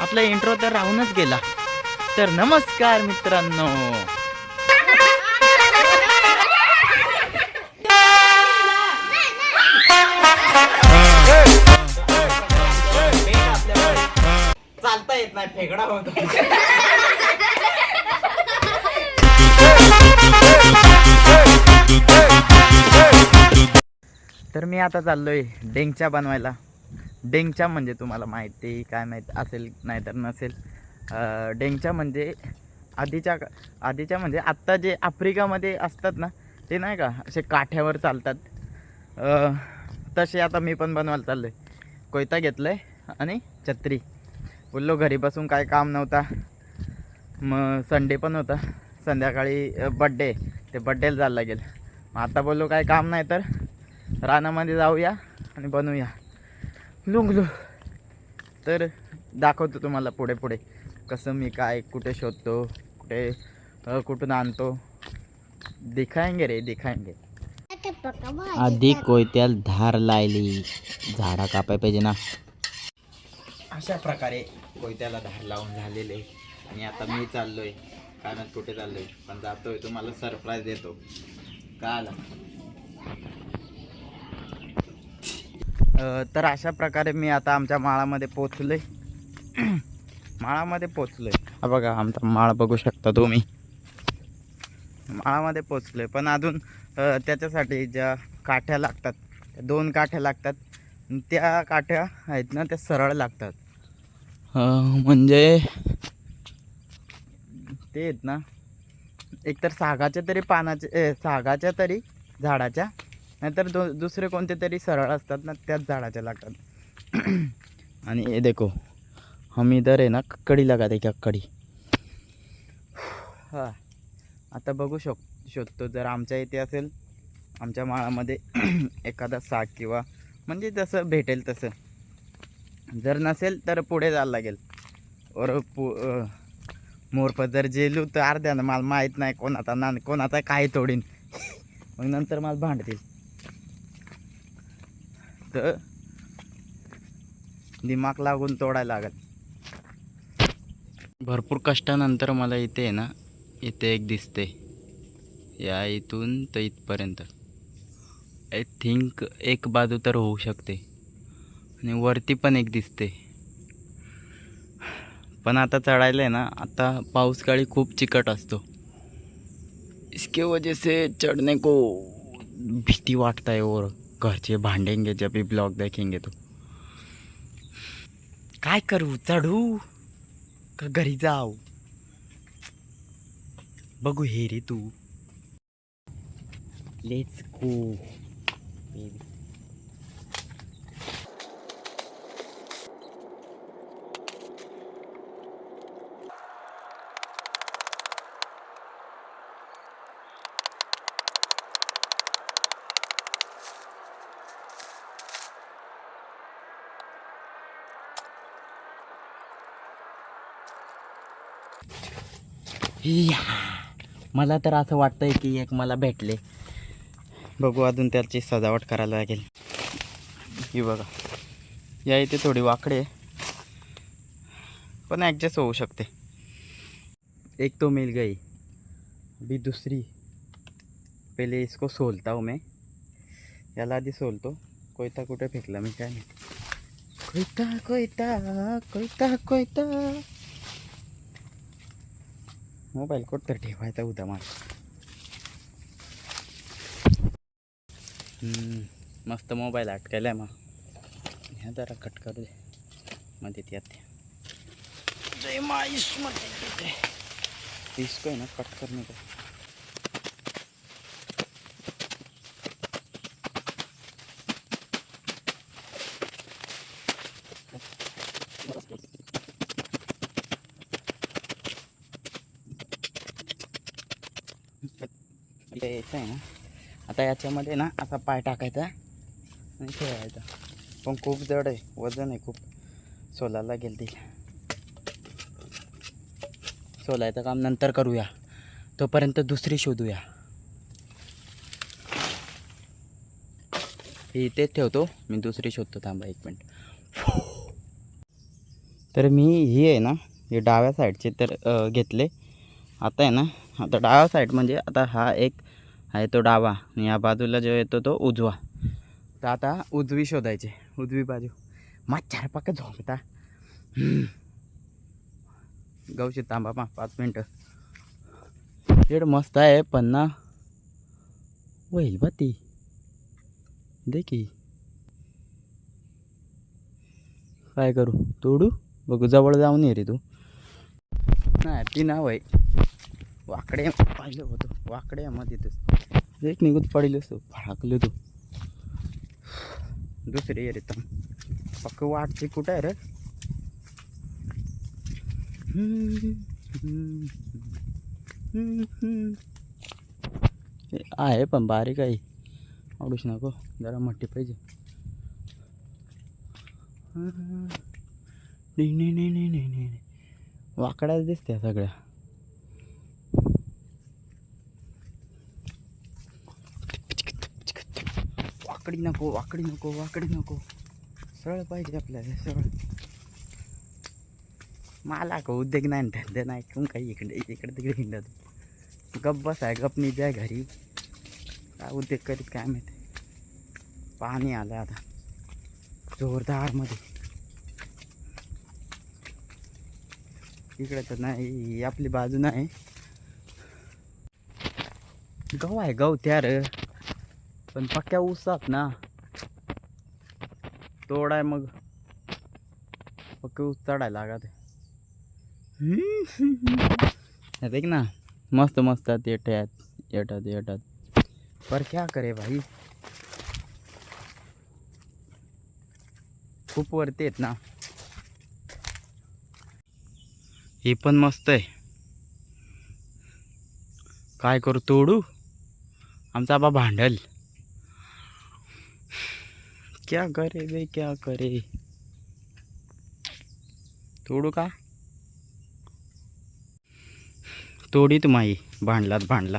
आपला इंट्रो तर राहूनच गेला. तर नमस्कार मित्रांनो. चालता येत नाही फेगडा होतो. तर मी आता चाललोय डेंगच्या बनवायला. डेंगच्या म्हणजे तुम्हाला माहिती काय माहीत असेल नाही तर नसेल. डेंगच्या म्हणजे आधीच्या आधीच्या म्हणजे आत्ता जे आफ्रिकामध्ये असतात ना ते नाही का असे काठ्यावर चालतात. तसे आता मी पण बनवायला चाललो आहे कोयता घेतलं आहे आणि छत्री. बोललो घरी बसून काय काम नव्हता. मग संडे पण होता. संध्याकाळी बड्डे ते बड्डेला जायला लागेल. मग आता बोललो काय काम नाही तर रानामध्ये जाऊया आणि बनवूया. लुंगलू. तर दाखवतो तुम्हाला पुढे पुढे. कसं मी काय कुठे शोधतो कुठे कुठून आणतो. दिखाएंगे रे दिखाएंगे आधी कोयत्याला धार लायली. झाडा कापाय पाहिजे ना. अशा प्रकारे कोयत्याला धार लावून झालेले. आणि आता मी चाललोय. काय माहीत कुठे चाललोय. पण जातोय तुम्हाला सरप्राईज देतो. का आला तर अशा प्रकारे मी आता आमच्या माळामध्ये पोचलोय. माळामध्ये पोचलोय. हा बघा आमचा माळ बघू शकता तुम्ही. माळामध्ये पोचलोय. पण अजून त्याच्यासाठी ज्या काठ्या लागतात दोन काठ्या लागतात. त्या काठ्या आहेत ना त्या सरळ लागतात. म्हणजे? ते आहेत ना एकतर सागाच्या तरी पानाचे ए, सागाच्या तरी झाडाच्या नाहीतर दो दुसरे कोणते तरी सरळ असतात ना त्याच झाडाच्या लागतात आणि हे देखो हम इधर आहे ना ककडी लगा दे कडी हां आता बघू शक शोधतो जर आमच्या इथे असेल आमच्या माळामध्ये एखादा साग किंवा म्हणजे जसं भेटेल तसं. जर नसेल तर पुढे जायला लागेल. और पु अ, मोरपदर जेलू तर अर्ध्यानं मला माहीत नाही कोण आता ना कोण आता काय तोडीन. मग नंतर मला भांडतील. तर दिमाग लागून तोडायला लागल. भरपूर कष्टानंतर मला इथे आहे ना इथे एक दिसते. या इथून तर इथपर्यंत. आय थिंक एक बाजू तर होऊ शकते. आणि वरती पण एक दिसते. पण आता चढायला आहे ना आता पाऊस काळी खूप चिकट असतो. इसके वजह से चढणे को भीती वाटता आहे और घरचे भांडेंगे जब भी ब्लॉग देखेंगे तो। काय करू? चढू? का घरी जाऊ? बघू हे रे तू। लेट्स गो या. मला तर असं वाटतंय की एक मला भेटले. बघू अजून त्याची सजावट करायला लागेल. ही बघा. या इथे थोडी वाकडे पण ॲडजस्ट होऊ शकते. एक तो मिल गई. अभी दूसरी. पहिले इसको सोलता हूँ मैं. याला आधी सोलतो. कोयता कुठे फेकला मी काय नाही कोयता कोयता कोयता कोयता. मोबाईल कुठं तर ठेवायचा होता मला. मस्त मोबाईल अटकायला आहे मग. ह्या जरा कट करू दे. मध्ये त्यात जय माईशमध्ये है ना कट करने का इथे यायचं आहे ना. आता याच्यामध्ये ना असा पाय टाकायचा आणि खेळायचा. पण खूप जड आहे. वजन आहे खूप. सोलायला गेल तिला सोलायचं काम नंतर करूया. तोपर्यंत दुसरी शोधूया. ही इथेच ठेवतो. मी दुसरी शोधतो. थांबा एक मिनिट. तर मी ही आहे ना हे डाव्या साईडचे तर घेतले. आता आहे ना आता डाव्या साईड म्हणजे आता हा एक हा तो डावा आणि या बाजूला जो येतो तो उजवा. तर आता उजवी शोधायची. उजवी बाजू. मच्छर पाक झोपता. गवशी थांबा पा पाच मिनटं. शेड मस्त आहे पण ना होईल बा ती. देखी काय करू? तोडू? बघू जवळ जाऊन ये रे तू. नाही ती ना वय वाकडे पाहिलं होतं. वाकडे मग तिथंच एक निघून पडलं असतो फाकलं तू. दुसरी अरे तर पक्क वाटते कुठं आहे रे? आहे पण बारीक आहे. आवडूच नको. जरा मोठी पाहिजे. नाही नाही नाही नाही नाही नाही. वाकड्याच दिसत्या सगळ्या. वाकडी नको वाकडी नको वाकडी नको. सरळ पाहिजे आपल्याला सरळ. मला का उद्योग नाही धंदे नाही कोण काही इकडे इकडे तिकडे हिंडत? गप बस आहे गप नि जाय घरी. काय उद्योग करीत काय माहिती? पाणी आलं आता. जोरदारमध्ये. इकडे तर नाही आपली बाजू नाही. गहू आहे गहू त्या पण पक्क्या ऊसात ना. तोडाय मग. पक्के ऊस चढायला लागत. है देख ना. मस्त मस्त येतात येतात येतात पर क्या करे भाई? खूप वरती आहेत ना. हे पण मस्त आहे. काय करू तोडू? आमचा आबा भांडल. क्या करे बे क्या करे? तोडू का? तोडीत माई भांडलात भांडला.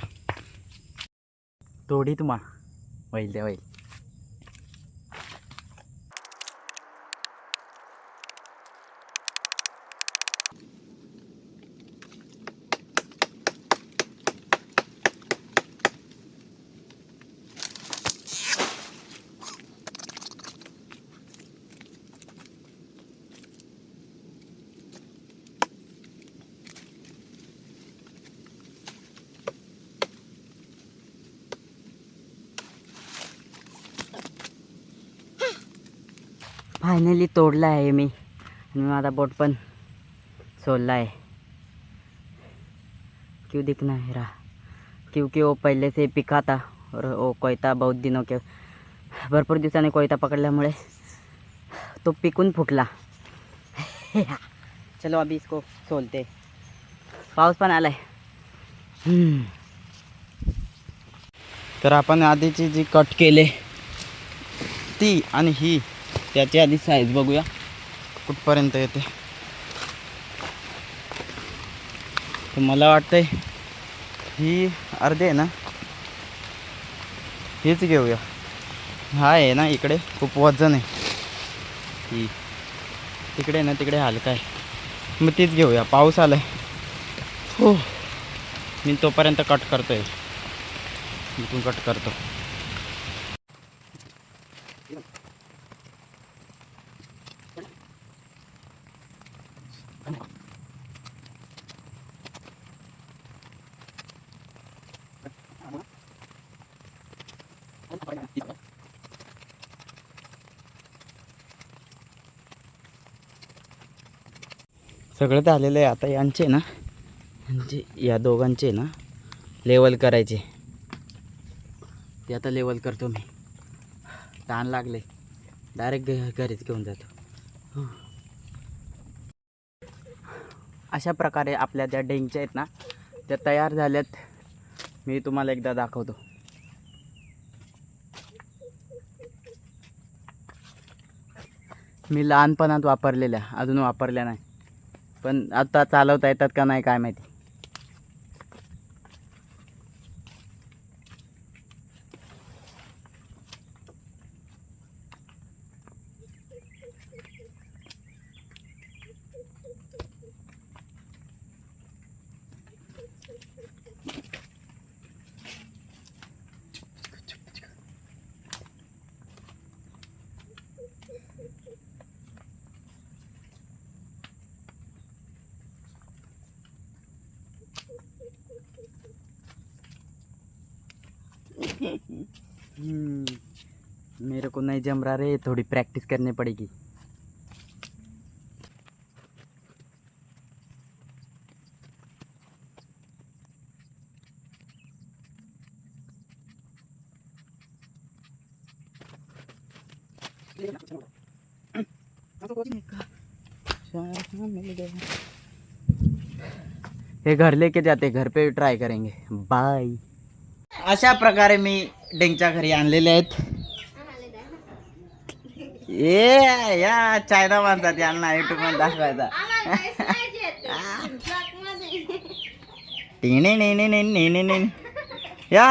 तोडीत मा होईल त्या फायनली तोडला आहे मी. आणि माझा बोट पण सोडला आहे क्यों दिखना है रहा क्योंकि वो पहले से पिका था और वो कोयता बहुत दिनों के भरपूर दिवसांनी कोयता पकडल्यामुळे तो पिकून फुटला. चलो अभी इसको सोलते. पाऊस पण आलाय. तर आपण आधीची जी कट केले ती आणि ही त्याची आधी साईज बघूया. कुठपर्यंत येते? तर मला वाटतंय ही अर्धी आहे ना? हीच घेऊया. हा आहे ना इकडे? खूप वजन आहे. ही. तिकडे ना तिकडे हलका आहे. मग तीच घेऊया. पाऊस आलाय. हो. मी तोपर्यंत कट करतोय. इथून कट करतो. सगळं झालेलं आहे. आता यांचे ना म्हणजे या दोघांचे ना लेवल करायचे. ते आता लेवल करतो मी. ताण लागले. डायरेक्ट घरीच घेऊन जातो. अशा प्रकारे आपल्या ज्या डेंगच्या आहेत ना त्या तयार झाल्यात. मी तुम्हाला एकदा दाखवतो. मी लहानपणात वापरलेल्या अजून वापरल्या नाही. पण आता चालवता येतात का नाही काय माहिती. मेरे को नहीं जम रहा रे, थोड़ी प्रैक्टिस करनी पड़ेगी। हे घर लेके जाते, घर पे ट्राई करेंगे। बाय अशा प्रकारे मी डेंगच्या घरी आणलेले आहेत. ये या चायना म्हणतात यांना युट्यूबमध्ये दाखवायचा. टिणे नेणे नेणे नेने या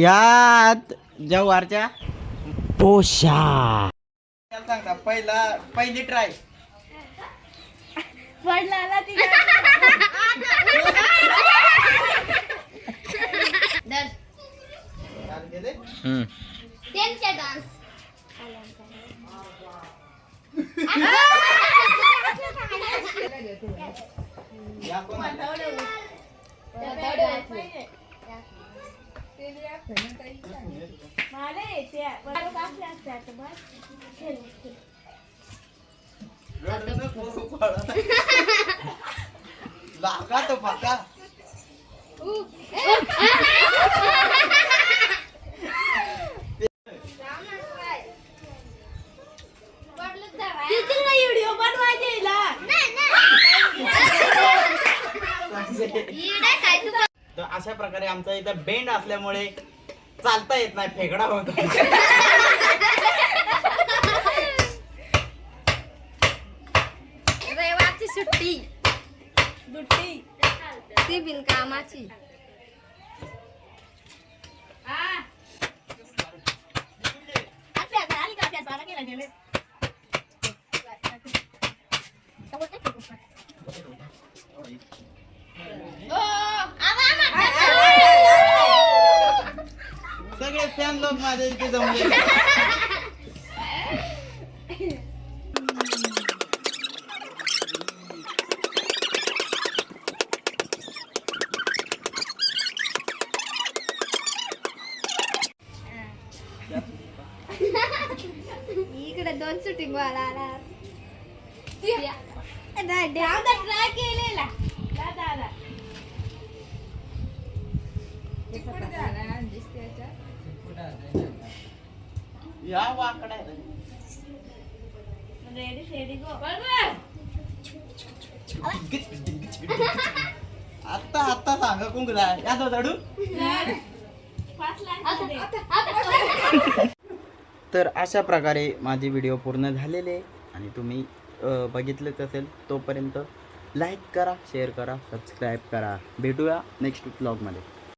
यात जव्हारच्या पोशा. सांगता पहिला पहिली ट्राय पडला ती त्यांच्या डान्स लागा तो पक्का व्हिडिओ बनवायचे तर अशा प्रकारे आमचा इथं बेंड असल्यामुळे चालता येत नाही फेगडा होतो रविवारची सुट्टी. सुट्टी ती बिनकामाची. सगळे फॅन लोक माझ्या इथे जमले इकडे दोन शूटिंग वाला आला ट्राय या वाकडा आहे. Ready steady go. आत्ता आत्ता सांगा कुंकला यादव चढू तर अशा प्रकारे माझे व्हिडिओ पूर्ण झालेले आहे. आणि तुम्ही बघितलेच असेल तोपर्यंत लाईक करा शेअर करा सबस्क्राईब करा. भेटूया नेक्स्ट ब्लॉगमध्ये